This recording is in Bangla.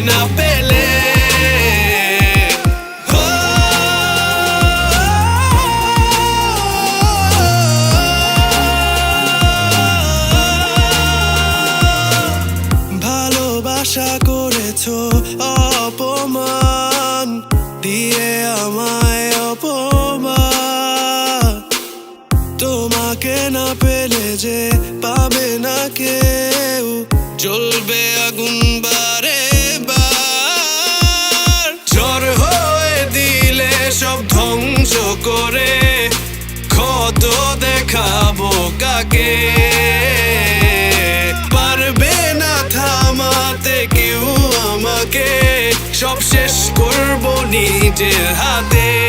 না পেলে ভালোবাসা করেছ অপমান, দিয়ে আমায় তোমাকে না পেলে যে পাবে না কেউ। জ্বলবে আগুন বারে ক্ষত দেখাবো কাকে? পারবে না থামাতে কেউ আমাকে। সব শেষ করব নিজের হাতে।